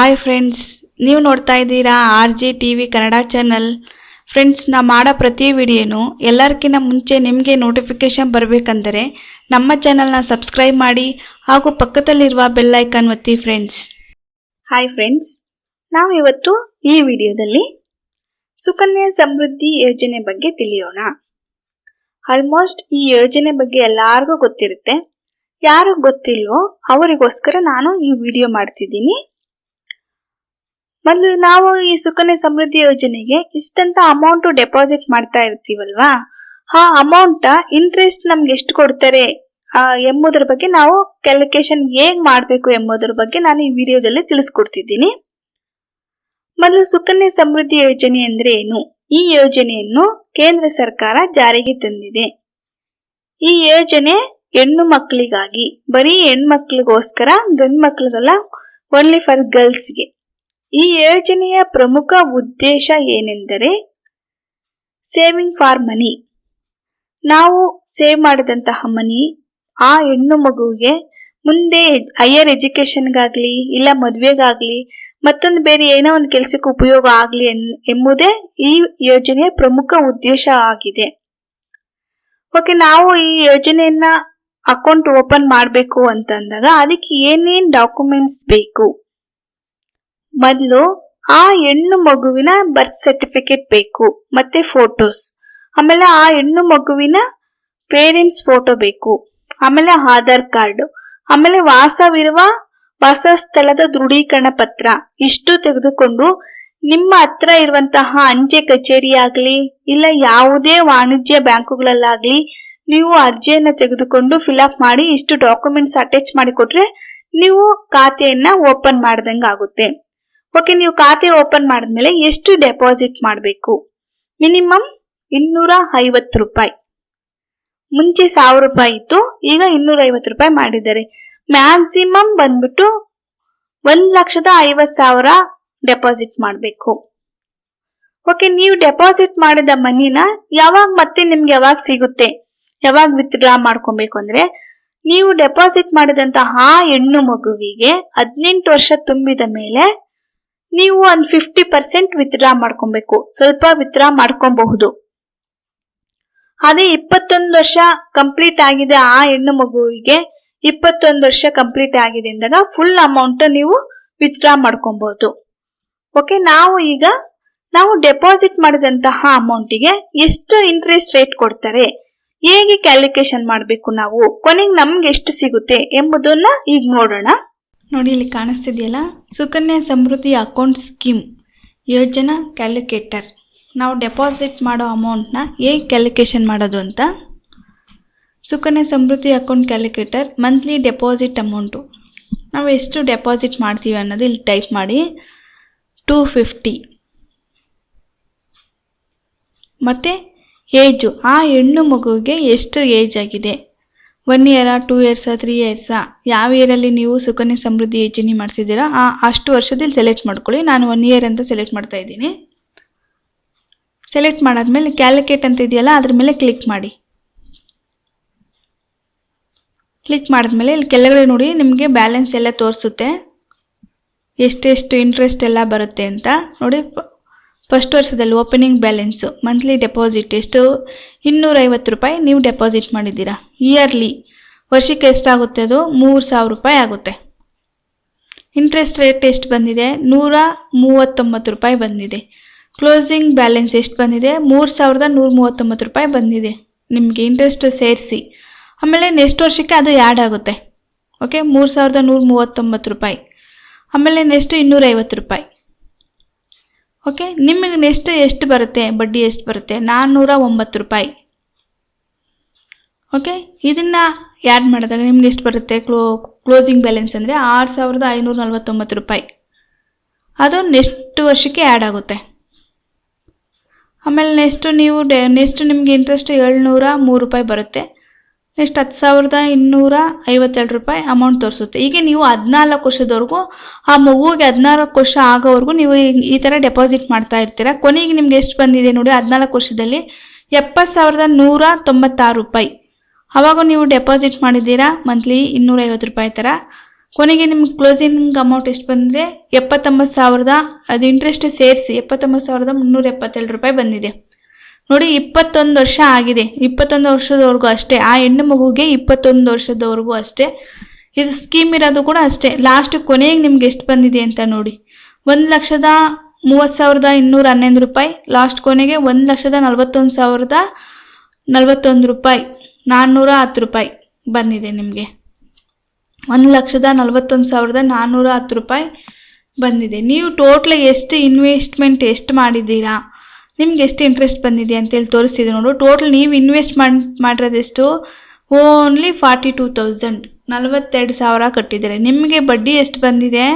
Hi friends ನೀವು ನೋಡ್ತಾ ಇದ್ದೀರಾ R G T V Kannada channel friends ನಾ ಮಾಡೋ ಪ್ರತಿ ವಿಡಿಯೋನು ಎಲ್ಲರಿಗಿಂತ ಮುಂಚೆ ನಿಮಗೆ ನೋಟಿಫಿಕೇಶನ್ ಬರಬೇಕಂದರೆ ನಮ್ಮ ಚಾನಲ್ನ ಸಬ್ಸ್ಕ್ರೈಬ್ ಮಾಡಿ ಹಾಗೂ ಪಕ್ಕದಲ್ಲಿರುವ ಬೆಲ್ ಐಕಾನ್ ಒತ್ತಿ ಫ್ರೆಂಡ್ಸ್ ಹಾಯ್ ಫ್ರೆಂಡ್ಸ್ ನಾವು ಇವತ್ತು ಈ ವಿಡಿಯೋದಲ್ಲಿ ಸುಕನ್ಯಾ ಸಮೃದ್ಧಿ ಯೋಜನೆ ಬಗ್ಗೆ ತಿಳಿಯೋಣ. ಆಲ್ಮೋಸ್ಟ್ ಈ ಯೋಜನೆ ಬಗ್ಗೆ ಎಲ್ಲರಿಗೂ ಗೊತ್ತಿರುತ್ತೆ. ಯಾರು ಗೊತ್ತಿಲ್ವೋ ಅವರಿಗೋಸ್ಕರ ನಾನು ಈ ವಿಡಿಯೋ ಮಾಡ್ತಿದ್ದೀನಿ. ಮೊದಲು ನಾವು ಈ ಸುಕನ್ಯಾ ಸಮೃದ್ಧಿ ಯೋಜನೆಗೆ ಇಷ್ಟಂತ ಅಮೌಂಟ್ ಡೆಪಾಸಿಟ್ ಮಾಡ್ತಾ ಇರ್ತೀವಲ್ವಾ? ಆ ಅಮೌಂಟ್ ಇಂಟ್ರೆಸ್ಟ್ ನಮ್ಗೆ ಎಷ್ಟು ಕೊಡ್ತಾರೆ ಎಂಬುದರ ಬಗ್ಗೆ ನಾವು ಕ್ಯಾಲ್ಕುಲೇಷನ್ ಹೇಗ್ ಮಾಡಬೇಕು ಎಂಬುದರ ಬಗ್ಗೆ ನಾನು ಈ ವಿಡಿಯೋದಲ್ಲಿ ತಿಳಿಸ್ಕೊಡ್ತಿದ್ದೀನಿ. ಮೊದಲು ಸುಕನ್ಯಾ ಸಮೃದ್ಧಿ ಯೋಜನೆ ಅಂದ್ರೆ ಏನು? ಈ ಯೋಜನೆಯನ್ನು ಕೇಂದ್ರ ಸರ್ಕಾರ ಜಾರಿಗೆ ತಂದಿದೆ. ಈ ಯೋಜನೆ ಹೆಣ್ಣು ಮಕ್ಕಳಿಗಾಗಿ, ಬರೀ ಹೆಣ್ಮಕ್ಳಿಗೋಸ್ಕರ ಗಂಡು ಮಕ್ಳಿಗೆಲ್ಲ ಓನ್ಲಿ ಫಾರ್ ಗರ್ಲ್ಸ್ಗೆ ಈ ಯೋಜನೆಯ ಪ್ರಮುಖ ಉದ್ದೇಶ ಏನೆಂದರೆ ಸೇವಿಂಗ್ ಫಾರ್ ಮನಿ ನಾವು ಸೇವ್ ಮಾಡಿದಂತಹ ಮನಿ ಆ ಹೆಣ್ಣು ಮಗುವಿಗೆ ಮುಂದೆ ಹೈಯರ್ ಎಜುಕೇಶನ್ಗಾಗ್ಲಿ ಇಲ್ಲ ಮದುವೆಗಾಗಲಿ, ಮತ್ತೊಂದು ಬೇರೆ ಏನೋ ಒಂದು ಕೆಲಸಕ್ಕೆ ಉಪಯೋಗ ಆಗಲಿ ಎಂಬುದೇ ಈ ಯೋಜನೆಯ ಪ್ರಮುಖ ಉದ್ದೇಶ ಆಗಿದೆ. ಓಕೆ ನಾವು ಈ ಯೋಜನೆಯನ್ನ ಅಕೌಂಟ್ ಓಪನ್ ಮಾಡಬೇಕು ಅಂತಂದಾಗ ಅದಕ್ಕೆ ಏನೇನ್ ಡಾಕ್ಯುಮೆಂಟ್ಸ್ ಬೇಕು? ಮೊದಲು ಆ ಹೆಣ್ಣು ಮಗುವಿನ ಬರ್ತ್ ಸರ್ಟಿಫಿಕೇಟ್ ಬೇಕು, ಮತ್ತೆ ಫೋಟೋಸ್ ಆಮೇಲೆ ಆ ಹೆಣ್ಣು ಮಗುವಿನ ಪೇರೆಂಟ್ಸ್ ಫೋಟೋ ಬೇಕು, ಆಮೇಲೆ ಆಧಾರ್ ಕಾರ್ಡ್, ಆಮೇಲೆ ವಾಸವಿರುವ ವಾಸಸ್ಥಳದ ದೃಢೀಕರಣ ಪತ್ರ. ಇಷ್ಟು ತೆಗೆದುಕೊಂಡು ನಿಮ್ಮ ಹತ್ರ ಇರುವಂತಹ ಅಂಚೆ ಕಚೇರಿ ಆಗ್ಲಿ, ಇಲ್ಲ ಯಾವುದೇ ವಾಣಿಜ್ಯ ಬ್ಯಾಂಕುಗಳಲ್ಲಾಗ್ಲಿ, ನೀವು ಅರ್ಜಿಯನ್ನ ತೆಗೆದುಕೊಂಡು ಫಿಲಪ್ ಮಾಡಿ ಇಷ್ಟು ಡಾಕ್ಯುಮೆಂಟ್ಸ್ ಅಟ್ಯಾಚ್ ಮಾಡಿಕೊಟ್ರೆ, ನೀವು ಖಾತೆಯನ್ನ ಓಪನ್ ಮಾಡ್ದಂಗೆ ಆಗುತ್ತೆ ಓಕೆ ನೀವು ಖಾತೆ ಓಪನ್ ಮಾಡಿದ್ಮೇಲೆ ಎಷ್ಟು ಡೆಪಾಸಿಟ್ ಮಾಡಬೇಕು? ಮಿನಿಮಮ್ ಇನ್ನೂರ ಐವತ್ತು ರೂಪಾಯಿ. ಮುಂಚೆ ಸಾವಿರ ರೂಪಾಯಿ ಇತ್ತು, ಈಗ ಇನ್ನೂರ ಐವತ್ತು ರೂಪಾಯಿ ಮಾಡಿದ್ದಾರೆ. ಮ್ಯಾಕ್ಸಿಮಮ್ ಬಂದ್ಬಿಟ್ಟು ಒಂದ್ ಲಕ್ಷದ ಐವತ್ ಸಾವಿರ ಡೆಪಾಸಿಟ್ ಮಾಡಬೇಕು. ಓಕೆ ನೀವು ಡೆಪಾಸಿಟ್ ಮಾಡಿದ ಮನಿನ ಯಾವಾಗ ಮತ್ತೆ ನಿಮ್ಗೆ ಯಾವಾಗ ಸಿಗುತ್ತೆ? ಯಾವಾಗ ವಿತ್ಡ್ರಾ ಮಾಡ್ಕೊಬೇಕು ಅಂದ್ರೆ, ನೀವು ಡೆಪಾಸಿಟ್ ಮಾಡಿದಂತಹ ಹೆಣ್ಣು ಮಗುವಿಗೆ ಹದಿನೆಂಟು ವರ್ಷ ತುಂಬಿದ ಮೇಲೆ ನೀವು ಒಂದ್ ಫಿಫ್ಟಿ ಪರ್ಸೆಂಟ್ ವಿತ್ಡ್ರಾ ಮಾಡ್ಕೊಬೇಕು. ಸ್ವಲ್ಪ ವಿತ್ಡ್ರಾ ಮಾಡ್ಕೊಬಹುದು. ಅದೇ ಇಪ್ಪತ್ತೊಂದು ವರ್ಷ ಕಂಪ್ಲೀಟ್ ಆಗಿದೆ ಆ ಹೆಣ್ಣು ಮಗುವಿಗೆ ಇಪ್ಪತ್ತೊಂದು ವರ್ಷ ಕಂಪ್ಲೀಟ್ ಆಗಿದೆ ಅಂದಾಗ ಫುಲ್ ಅಮೌಂಟ್ ನೀವು ವಿತ್ಡ್ರಾ ಮಾಡ್ಕೊಬಹುದು. ಓಕೆ ನಾವು ಈಗ ನಾವು ಡೆಪಾಸಿಟ್ ಮಾಡಿದಂತಹ ಅಮೌಂಟಿಗೆ ಎಷ್ಟು ಇಂಟ್ರೆಸ್ಟ್ ರೇಟ್ ಕೊಡ್ತಾರೆ? ಹೇಗೆ ಕ್ಯಾಲ್ಕುಲೇಷನ್ ಮಾಡಬೇಕು ನಾವು? ಕೊನೆಗೆ ನಮ್ಗೆ ಎಷ್ಟು ಸಿಗುತ್ತೆ ಎಂಬುದನ್ನ ಈಗ ನೋಡೋಣ. ನೋಡಿ, ಇಲ್ಲಿ ಕಾಣಿಸ್ತಿದೆಯಲ್ಲ? Sukanya Samriddhi account scheme Yojana calculator. ನಾವು ಡೆಪಾಸಿಟ್ ಮಾಡೋ ಅಮೌಂಟ್ನ ಹೇಗೆ ಕ್ಯಾಲ್ಕುಲೇಷನ್ ಮಾಡೋದು ಅಂತ? Sukanya Samriddhi account calculator monthly deposit amount. ನಾವು ಎಷ್ಟು ಡೆಪಾಸಿಟ್ ಮಾಡ್ತೀವಿ ಅನ್ನೋದು ಇಲ್ಲಿ ಟೈಪ್ ಮಾಡಿ. Two fifty. ಮತ್ತು ಏಜು. ಆ ಹೆಣ್ಣು ಮಗುವಿಗೆ ಎಷ್ಟು ಏಜ್ ಆಗಿದೆ? ಒನ್ ಇಯರಾ ಟೂ ಇಯರ್ಸಾ ತ್ರೀ ಇಯರ್ಸಾ ಯಾವ ಇಯರಲ್ಲಿ ನೀವು ಸುಕನ್ಯಾ ಸಮೃದ್ಧಿ ಯೋಜನೆ ಮಾಡಿಸಿದ್ದೀರಾ, ಆ ಅಷ್ಟು ವರ್ಷದಲ್ಲಿ ಸೆಲೆಕ್ಟ್ ಮಾಡ್ಕೊಳ್ಳಿ. ನಾನು ಒನ್ ಇಯರ್ ಅಂತ ಸೆಲೆಕ್ಟ್ ಮಾಡ್ತಾ ಇದ್ದೀನಿ. ಸೆಲೆಕ್ಟ್ ಮಾಡಾದ್ಮೇಲೆ ಕ್ಯಾಲ್ಕುಲೇಟ್ ಅಂತ ಇದೆಯಲ್ಲ, ಅದ್ರ ಮೇಲೆ ಕ್ಲಿಕ್ ಮಾಡಿ. ಕ್ಲಿಕ್ ಮಾಡಿದ್ಮೇಲೆ ಇಲ್ಲಿ ಕೆಳಗಡೆ ನೋಡಿ, ನಿಮಗೆ ಬ್ಯಾಲೆನ್ಸ್ ಎಲ್ಲ ತೋರಿಸುತ್ತೆ. ಎಷ್ಟೆಷ್ಟು ಇಂಟ್ರೆಸ್ಟ್ ಎಲ್ಲ ಬರುತ್ತೆ ಅಂತ. ನೋಡಿ ಫಸ್ಟ್ ವರ್ಷದಲ್ಲಿ ಓಪನಿಂಗ್ ಬ್ಯಾಲೆನ್ಸು ಮಂತ್ಲಿ ಡೆಪಾಸಿಟ್ ಎಷ್ಟು? ಇನ್ನೂರೈವತ್ತು ರೂಪಾಯಿ ನೀವು ಡೆಪಾಸಿಟ್ ಮಾಡಿದ್ದೀರಾ. ಇಯರ್ಲಿ ವರ್ಷಕ್ಕೆ ಎಷ್ಟಾಗುತ್ತೆ ಅದು? ಮೂರು ಸಾವಿರ ರೂಪಾಯಿ ಆಗುತ್ತೆ. ಇಂಟ್ರೆಸ್ಟ್ ರೇಟ್ ಎಷ್ಟು ಬಂದಿದೆ? ನೂರ ಮೂವತ್ತೊಂಬತ್ತು ರೂಪಾಯಿ ಬಂದಿದೆ. ಕ್ಲೋಸಿಂಗ್ ಬ್ಯಾಲೆನ್ಸ್ ಎಷ್ಟು ಬಂದಿದೆ? ಮೂರು ಸಾವಿರದ ನೂರ ಮೂವತ್ತೊಂಬತ್ತು ರೂಪಾಯಿ ಬಂದಿದೆ. ನಿಮಗೆ ಇಂಟ್ರೆಸ್ಟ್ ಸೇರಿಸಿ. ಆಮೇಲೆ ನೆಕ್ಸ್ಟ್ ವರ್ಷಕ್ಕೆ ಅದು ಆ್ಯಡ್ ಆಗುತ್ತೆ. ಓಕೆ ಮೂರು ಸಾವಿರದ ನೂರ ಮೂವತ್ತೊಂಬತ್ತು ರೂಪಾಯಿ. ಆಮೇಲೆ ನೆಕ್ಸ್ಟ್ ಇನ್ನೂರೈವತ್ತು ರೂಪಾಯಿ. ಓಕೆ ನಿಮಗೆ ನೆಕ್ಸ್ಟ್ ಎಷ್ಟು ಬರುತ್ತೆ? ಬಡ್ಡಿ ಎಷ್ಟು ಬರುತ್ತೆ? ನಾನ್ನೂರ ಒಂಬತ್ತು ರೂಪಾಯಿ. ಓಕೆ ಇದನ್ನು ಆ್ಯಡ್ ಮಾಡಿದಾಗ ನಿಮ್ಗೆ ಎಷ್ಟು ಬರುತ್ತೆ? ಕ್ಲೋ ಕ್ಲೋಸಿಂಗ್ ಬ್ಯಾಲೆನ್ಸ್ ಅಂದರೆ ಆರು ಸಾವಿರದ ಐನೂರ ನಲ್ವತ್ತೊಂಬತ್ತು ರೂಪಾಯಿ. ಅದು ನೆಕ್ಸ್ಟ್ ವರ್ಷಕ್ಕೆ ಆ್ಯಡ್ ಆಗುತ್ತೆ. ಆಮೇಲೆ ನೆಕ್ಸ್ಟು ನೀವು ಡೆ ನೆಕ್ಸ್ಟು ನಿಮಗೆ ಇಂಟ್ರೆಸ್ಟ್ ಏಳ್ನೂರ ಮೂರು ರೂಪಾಯಿ ಬರುತ್ತೆ. ನೆಕ್ಸ್ಟ್ ಹತ್ತು ಸಾವಿರದ ಇನ್ನೂರ ಐವತ್ತೆರಡು ರೂಪಾಯಿ ಅಮೌಂಟ್ ತೋರಿಸುತ್ತೆ. ಈಗ ನೀವು ಹದಿನಾಲ್ಕು ವರ್ಷದವರೆಗೂ, ಆ ಮಗುವಿಗೆ ಹದಿನಾಲ್ಕು ವರ್ಷ ಆಗೋವರೆಗೂ ನೀವು ಈ- ಥರ ಡೆಪಾಸಿಟ್ ಮಾಡ್ತಾ ಇರ್ತೀರಾ. ಕೊನೆಗೆ ನಿಮ್ಗೆ ಎಷ್ಟು ಬಂದಿದೆ ನೋಡಿ, ಹದಿನಾಲ್ಕು ವರ್ಷದಲ್ಲಿ ಎಪ್ಪತ್ತು ಸಾವಿರದ ನೂರ ತೊಂಬತ್ತಾರು ರೂಪಾಯಿ. ಅವಾಗ ನೀವು ಡೆಪಾಸಿಟ್ ಮಾಡಿದ್ದೀರಾ ಮಂತ್ಲಿ ಇನ್ನೂರೈವತ್ತು ರೂಪಾಯಿ ಥರ ಕೊನೆಗೆ ನಿಮ್ಗೆ ಕ್ಲೋಸಿಂಗ್ ಅಮೌಂಟ್ ಎಷ್ಟು ಬಂದಿದೆ? ಎಪ್ಪತ್ತೊಂಬತ್ತು ಸಾವಿರದ, ಅದು ಇಂಟ್ರೆಸ್ಟ್ ಸೇರಿಸಿ ಎಪ್ಪತ್ತೊಂಬತ್ತು ಸಾವಿರದ ಮುನ್ನೂರ ಎಪ್ಪತ್ತೇಳು ರೂಪಾಯಿ ಬಂದಿದೆ. ನೋಡಿ, ಇಪ್ಪತ್ತೊಂದು ವರ್ಷ ಆಗಿದೆ. ಇಪ್ಪತ್ತೊಂದು ವರ್ಷದವರೆಗೂ ಅಷ್ಟೇ. ಆ ಹೆಣ್ಣು ಮಗುಗೆ ಇಪ್ಪತ್ತೊಂದು ವರ್ಷದವರೆಗೂ ಅಷ್ಟೇ. ಇದು ಸ್ಕೀಮ್ ಇರೋದು ಕೂಡ ಅಷ್ಟೇ. ಲಾಸ್ಟ್ ಕೊನೆಗೆ ನಿಮ್ಗೆ ಎಷ್ಟು ಬಂದಿದೆ ಅಂತ ನೋಡಿ. ಒಂದು ಲಕ್ಷದ ಮೂವತ್ತು ಸಾವಿರದ ಇನ್ನೂರ ಹನ್ನೊಂದು ರೂಪಾಯಿ. ಲಾಸ್ಟ್ ಕೊನೆಗೆ ಒಂದು ಲಕ್ಷದ ನಲವತ್ತೊಂದು ಸಾವಿರದ ನಲವತ್ತೊಂದು ರೂಪಾಯಿ. ನಾನ್ನೂರ ಹತ್ತು ರೂಪಾಯಿ ಬಂದಿದೆ ನಿಮಗೆ. ಒಂದು ಲಕ್ಷದ ನಲವತ್ತೊಂದು ಸಾವಿರದ ನಾನ್ನೂರ ಹತ್ತು ರೂಪಾಯಿ ಬಂದಿದೆ. ನೀವು ಟೋಟ್ಲ್ ಎಷ್ಟು ಇನ್ವೆಸ್ಟ್ಮೆಂಟ್ ಎಷ್ಟು ಮಾಡಿದ್ದೀರಾ? ನಿಮ್ಗೆ ಎಷ್ಟು ಇಂಟ್ರೆಸ್ಟ್ ಬಂದಿದೆ ಅಂತೇಳಿ ತೋರಿಸ್ತಿದೆ ನೋಡು. ಟೋಟಲ್ ನೀವು ಇನ್ವೆಸ್ಟ್ ಮಾಡಿ, ಮಾಡಿರೋದೆಷ್ಟು? ಓನ್ಲಿ ಫಾರ್ಟಿ ಟೂ ತೌಸಂಡ್ ನಲವತ್ತೆರಡು ಸಾವಿರ ಕಟ್ಟಿದ್ದಾರೆ. ನಿಮಗೆ ಬಡ್ಡಿ ಎಷ್ಟು ಬಂದಿದೆ?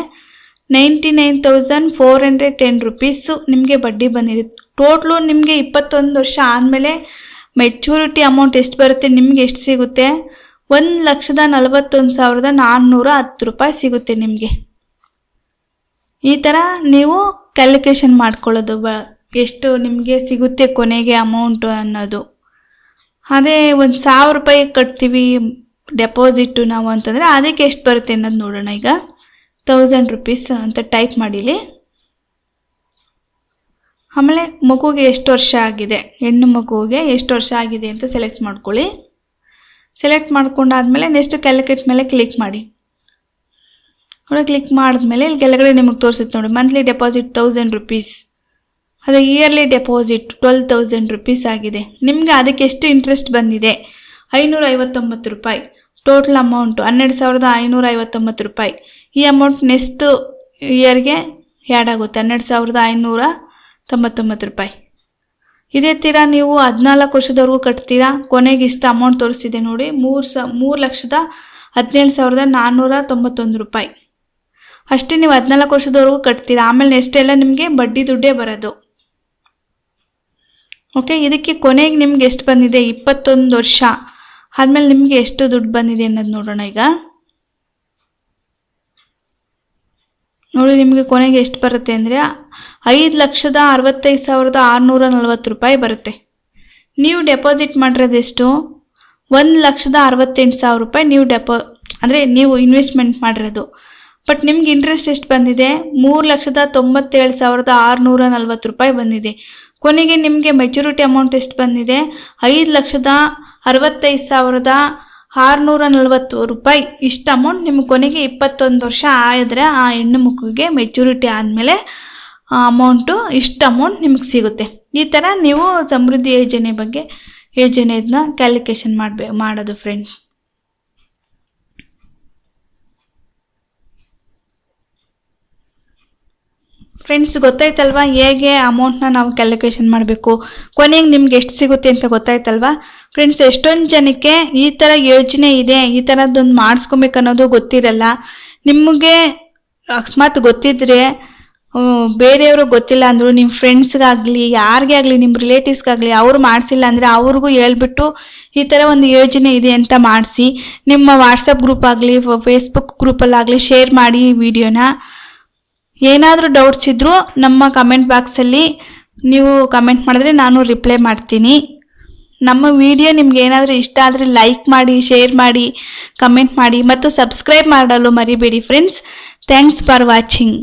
Ninety nine thousand four hundred ten rupees ನಿಮಗೆ ಬಡ್ಡಿ ಬಂದಿದೆ. ಟೋಟ್ಲು ನಿಮಗೆ ಇಪ್ಪತ್ತೊಂದು ವರ್ಷ ಆದಮೇಲೆ ಮೆಚೂರಿಟಿ ಅಮೌಂಟ್ ಎಷ್ಟು ಬರುತ್ತೆ ನಿಮಗೆ ಎಷ್ಟು ಸಿಗುತ್ತೆ? ಒಂದು ಲಕ್ಷದ ನಲವತ್ತೊಂದು ಸಾವಿರದ ನಾನ್ನೂರ ಹತ್ತು ರೂಪಾಯಿ ಸಿಗುತ್ತೆ ನಿಮಗೆ. ಈ ಥರ ನೀವು ಕ್ಯಾಲ್ಕುಲೇಷನ್ ಮಾಡ್ಕೊಳ್ಳೋದು ಬ ಎಷ್ಟು ನಿಮಗೆ ಸಿಗುತ್ತೆ ಕೊನೆಗೆ ಅಮೌಂಟು ಅನ್ನೋದು. ಅದೇ ಒಂದು ಸಾವಿರ ರೂಪಾಯಿ ಕಟ್ತೀವಿ ಡೆಪಾಸಿಟ್ಟು ನಾವು ಅಂತಂದರೆ ಅದಕ್ಕೆ ಎಷ್ಟು ಬರುತ್ತೆ ಅನ್ನೋದು ನೋಡೋಣ ಈಗ. ತೌಸಂಡ್ ರುಪೀಸ್ ಅಂತ ಟೈಪ್ ಮಾಡಿಲಿ. ಆಮೇಲೆ ಮಗುಗೆ ಎಷ್ಟು ವರ್ಷ ಆಗಿದೆ, ಹೆಣ್ಣು ಮಗುವಿಗೆ ಎಷ್ಟು ವರ್ಷ ಆಗಿದೆ ಅಂತ ಸೆಲೆಕ್ಟ್ ಮಾಡ್ಕೊಳ್ಳಿ. ಸೆಲೆಕ್ಟ್ ಮಾಡ್ಕೊಂಡಾದ್ಮೇಲೆ ನೆಕ್ಸ್ಟ್ ಕ್ಯಾಲ್ಕುಲೇಟ್ ಮೇಲೆ ಕ್ಲಿಕ್ ಮಾಡಿ. ನೋಡಿ ಕ್ಲಿಕ್ ಮಾಡಿದ್ಮೇಲೆ ಇಲ್ಲಿ ಕೆಳಗಡೆ ನಿಮಗೆ ತೋರಿಸುತ್ತೆ ನೋಡಿ ಮಂತ್ಲಿ ಡೆಪಾಸಿಟ್ ತೌಸಂಡ್ ರುಪೀಸ್ ಅದು yearly deposit twelve thousand rupees ಆಗಿದೆ. ನಿಮಗೆ ಅದಕ್ಕೆ ಎಷ್ಟು ಇಂಟ್ರೆಸ್ಟ್ ಬಂದಿದೆ? ಐನೂರ ಐವತ್ತೊಂಬತ್ತು ರೂಪಾಯಿ. ಟೋಟಲ್ ಅಮೌಂಟು ಹನ್ನೆರಡು ಸಾವಿರದ ಐನೂರ ಐವತ್ತೊಂಬತ್ತು ರೂಪಾಯಿ. ಈ ಅಮೌಂಟ್ ನೆಕ್ಸ್ಟ್ ಇಯರ್ಗೆ ಆ್ಯಡ್ ಆಗುತ್ತೆ. ಹನ್ನೆರಡು ಸಾವಿರದ ಐನೂರ ತೊಂಬತ್ತೊಂಬತ್ತು ರೂಪಾಯಿ. ಇದೇ ತೀರ ನೀವು ಹದಿನಾಲ್ಕು ವರ್ಷದವರೆಗೂ ಕಟ್ತೀರಾ? ಕೊನೆಗೆ ಇಷ್ಟು ಅಮೌಂಟ್ ತೋರಿಸಿದೆ ನೋಡಿ. ಮೂರು ಸ, ಮೂರು ಲಕ್ಷದ ಹದಿನೇಳು ಸಾವಿರದ ನಾನ್ನೂರ ತೊಂಬತ್ತೊಂದು ರೂಪಾಯಿ. ಅಷ್ಟೇ ನೀವು ಹದಿನಾಲ್ಕು ವರ್ಷದವರೆಗೂ ಕಟ್ತೀರಾ? ಆಮೇಲೆ ನೆಕ್ಸ್ಟ್ ಎಲ್ಲ ನಿಮಗೆ ಬಡ್ಡಿ ದುಡ್ಡೇ ಬರೋದು. ಓಕೆ ಇದಕ್ಕೆ ಕೊನೆಗೆ ನಿಮ್ಗೆ ಎಷ್ಟು ಬಂದಿದೆ? ಇಪ್ಪತ್ತೊಂದು ವರ್ಷ. ಆದಮೇಲೆ ನಿಮಗೆ ಎಷ್ಟು ದುಡ್ಡು ಬಂದಿದೆ ಅನ್ನೋದು ನೋಡೋಣ ಈಗ. ನೋಡಿ, ನಿಮಗೆ ಕೊನೆಗೆ ಎಷ್ಟು ಬರುತ್ತೆ ಅಂದರೆ ಐದು ಲಕ್ಷದ ಅರವತ್ತೈದು ಸಾವಿರದ ಆರುನೂರ ನಲ್ವತ್ತು ರೂಪಾಯಿ ಬರುತ್ತೆ. ನೀವು ಡೆಪಾಸಿಟ್ ಮಾಡಿರೋದೆಷ್ಟು ಒಂದು ಲಕ್ಷದ ಅರವತ್ತೆಂಟು ಸಾವಿರ ರೂಪಾಯಿ ನೀವು ಡೆಪೋ ಅಂದರೆ ನೀವು ಇನ್ವೆಸ್ಟ್ಮೆಂಟ್ ಮಾಡಿರೋದು. ಬಟ್ ನಿಮ್ಗೆ ಇಂಟ್ರೆಸ್ಟ್ ಎಷ್ಟು ಬಂದಿದೆ? ಮೂರು ಲಕ್ಷದ ತೊಂಬತ್ತೇಳು ಸಾವಿರದ ಆರುನೂರ ನಲ್ವತ್ತು ರೂಪಾಯಿ ಬಂದಿದೆ. ಕೊನೆಗೆ ನಿಮಗೆ ಮೆಚುರಿಟಿ ಅಮೌಂಟ್ ಎಷ್ಟು ಬಂದಿದೆ? ಐದು ಲಕ್ಷದ ಅರವತ್ತೈದು ಸಾವಿರದ ಆರುನೂರ ನಲ್ವತ್ತು ರೂಪಾಯಿ. ಇಷ್ಟು ಅಮೌಂಟ್ ನಿಮ್ಗೆ ಕೊನೆಗೆ ಇಪ್ಪತ್ತೊಂದು ವರ್ಷ ಆಯಿದ್ರೆ ಆ ಹೆಣ್ಣು ಮಕ್ಕಳಿಗೆ ಮೆಚುರಿಟಿ ಆದಮೇಲೆ ಅಮೌಂಟು ಇಷ್ಟು ಅಮೌಂಟ್ ನಿಮಗೆ ಸಿಗುತ್ತೆ. ಈ ಥರ ನೀವು ಸಮೃದ್ಧಿ ಯೋಜನೆ ಬಗ್ಗೆ ಯೋಜನೆಯದನ್ನ ಕ್ಯಾಲ್ಕುಲೇಷನ್ ಮಾಡಬೇ ಮಾಡೋದು ಫ್ರೆಂಡ್ಸ್ ಫ್ರೆಂಡ್ಸ್ ಗೊತ್ತಾಯ್ತಲ್ವಾ ಹೇಗೆ ಅಮೌಂಟ್ನ ನಾವು ಕ್ಯಾಲ್ಕುಲೇಷನ್ ಮಾಡಬೇಕು? ಕೊನೆಗೆ ನಿಮ್ಗೆ ಎಷ್ಟು ಸಿಗುತ್ತೆ ಅಂತ ಗೊತ್ತಾಯ್ತಲ್ವಾ? ಫ್ರೆಂಡ್ಸ್ ಎಷ್ಟೊಂದು ಜನಕ್ಕೆ ಈ ಥರ ಯೋಜನೆ ಇದೆ, ಈ ಥರದ್ದೊಂದು ಮಾಡಿಸ್ಕೊಬೇಕು ಅನ್ನೋದು ಗೊತ್ತಿರಲ್ಲ. ನಿಮಗೆ ಅಕಸ್ಮಾತ್ ಗೊತ್ತಿದ್ರೆ ಬೇರೆಯವ್ರಿಗೆ ಗೊತ್ತಿಲ್ಲ ಅಂದರು ನಿಮ್ಮ ಫ್ರೆಂಡ್ಸ್ಗಾಗಲಿ ಯಾರಿಗೆ ಆಗಲಿ ನಿಮ್ಮ ರಿಲೇಟಿವ್ಸ್ಗಾಗಲಿ ಅವರು ಮಾಡಿಸಿಲ್ಲ ಅಂದರೆ ಅವ್ರಿಗೂ ಹೇಳ್ಬಿಟ್ಟು ಈ ಥರ ಒಂದು ಯೋಜನೆ ಇದೆ ಅಂತ ಮಾಡಿಸಿ, ನಿಮ್ಮ ವಾಟ್ಸಪ್ ಗ್ರೂಪ್ ಆಗಲಿ ಫೇಸ್ಬುಕ್ ಗ್ರೂಪಲ್ಲಾಗಲಿ ಶೇರ್ ಮಾಡಿ ವಿಡಿಯೋನ ಏನಾದರೂ ಡೌಟ್ಸ್ ಇದ್ದರೂ ನಮ್ಮ ಕಮೆಂಟ್ ಬಾಕ್ಸಲ್ಲಿ ನೀವು ಕಮೆಂಟ್ ಮಾಡಿದ್ರೆ ನಾನು ರಿಪ್ಲೈ ಮಾಡ್ತೀನಿ. ನಮ್ಮ ವಿಡಿಯೋ ನಿಮ್ಗೆ ಏನಾದರೂ ಇಷ್ಟ ಆದರೆ ಲೈಕ್ ಮಾಡಿ ಶೇರ್ ಮಾಡಿ ಕಮೆಂಟ್ ಮಾಡಿ, ಮತ್ತು ಸಬ್ಸ್ಕ್ರೈಬ್ ಮಾಡಲು ಮರಿಬೇಡಿ ಫ್ರೆಂಡ್ಸ್ ಥ್ಯಾಂಕ್ಸ್ ಫಾರ್ ವಾಚಿಂಗ್